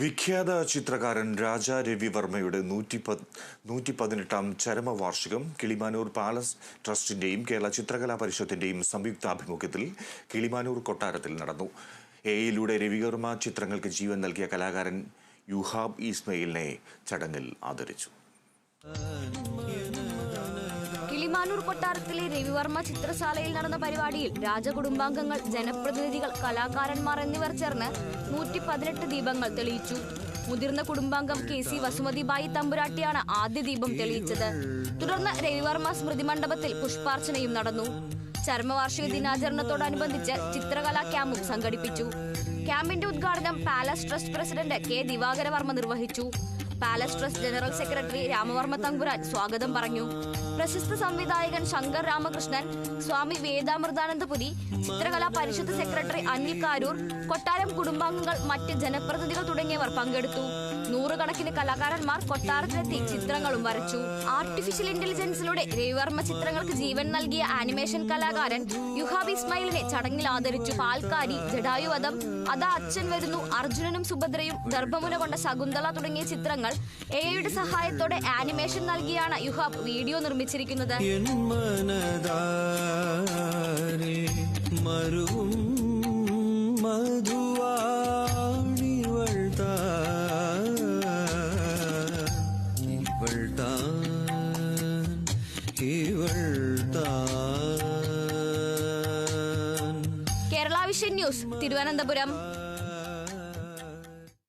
വിഖ്യാത ചിത്രകാരൻ രാജാ രവിവർമ്മയുടെ നൂറ്റി പത് നൂറ്റി പതിനെട്ടാം ചരമവാർഷികം കിളിമാനൂർ പാലസ് ട്രസ്റ്റിന്റെയും കേരള ചിത്രകലാ പരിഷത്തിന്റെയും സംയുക്താഭിമുഖ്യത്തിൽ കിളിമാനൂർ കൊട്ടാരത്തിൽ നടന്നു. എയിലൂടെ രവിവർമ്മ ചിത്രങ്ങൾക്ക് ജീവൻ നൽകിയ കലാകാരൻ യുഹാബ് ഇസ്മയിലിനെ ചടങ്ങിൽ ആദരിച്ചു. കിളിമാനൂർ കൊട്ടാരത്തിലെ രവിവർമ്മ ചിത്രശാലയിൽ നടന്ന പരിപാടിയിൽ രാജകുടുംബാംഗങ്ങൾ ജനപ്രതിനിധികൾ കലാകാരന്മാർ എന്നിവർ ചേർന്ന് നൂറ്റി പതിനെട്ട് ദീപങ്ങൾ തെളിയിച്ചു. മുതിർന്ന കുടുംബാംഗം കെ സി വസുമതിബായി തമ്പുരാട്ടിയാണ് ആദ്യ ദീപം തെളിയിച്ചത്. തുടർന്ന് രവിവർമ്മ സ്മൃതി മണ്ഡപത്തിൽ പുഷ്പാർച്ചനയും നടന്നു. ചരമവാർഷിക ദിനാചരണത്തോടനുബന്ധിച്ച് ചിത്രകലാ ക്യാമ്പും സംഘടിപ്പിച്ചു. ക്യാമ്പിന്റെ ഉദ്ഘാടനം palace trust president K Divakara Varma നിർവഹിച്ചു. Palace trust general secretary Ramavarma Thankuran സ്വാഗതം പറഞ്ഞു. പ്രശസ്ത സംവിധായകൻ ശങ്കർ രാമകൃഷ്ണൻ സ്വാമി വേദാമൃതാനന്ദപുരി ചിത്രകലാ പരിഷത്ത് സെക്രട്ടറി അനിൽ കാരൂർ കൊട്ടാരം കുടുംബാംഗങ്ങൾ മറ്റ് ജനപ്രതിനിധികൾ തുടങ്ങിയവർ പങ്കെടുത്തു. നൂറുകണക്കിന് കലാകാരന്മാർ കൊട്ടാരത്തിലെത്തി ചിത്രങ്ങളും വരച്ചു. ആർട്ടിഫിഷ്യൽ ഇന്റലിജൻസിലൂടെ രവിവർമ്മ ചിത്രങ്ങൾക്ക് ജീവൻ നൽകിയ ആനിമേഷൻ കലാകാരൻ യുഹാബി ഇസ്മായിലിനെ ചടങ്ങിൽ ആദരിച്ചു. പാൽക്കാരി ജഡായുവധം അതാ അച്ഛൻ വരുന്നു അർജുനനും സുഭദ്രയും ദർഭമുന കൊണ്ട ശകുന്തള തുടങ്ങിയ ചിത്രങ്ങൾ എയുടെ സഹായത്തോടെ ആനിമേഷൻ നൽകിയാണ് യുഹാബ് വീഡിയോ നിർമ്മിച്ചിരിക്കുന്നത്. Kerala vision news Thiruvananthapuram.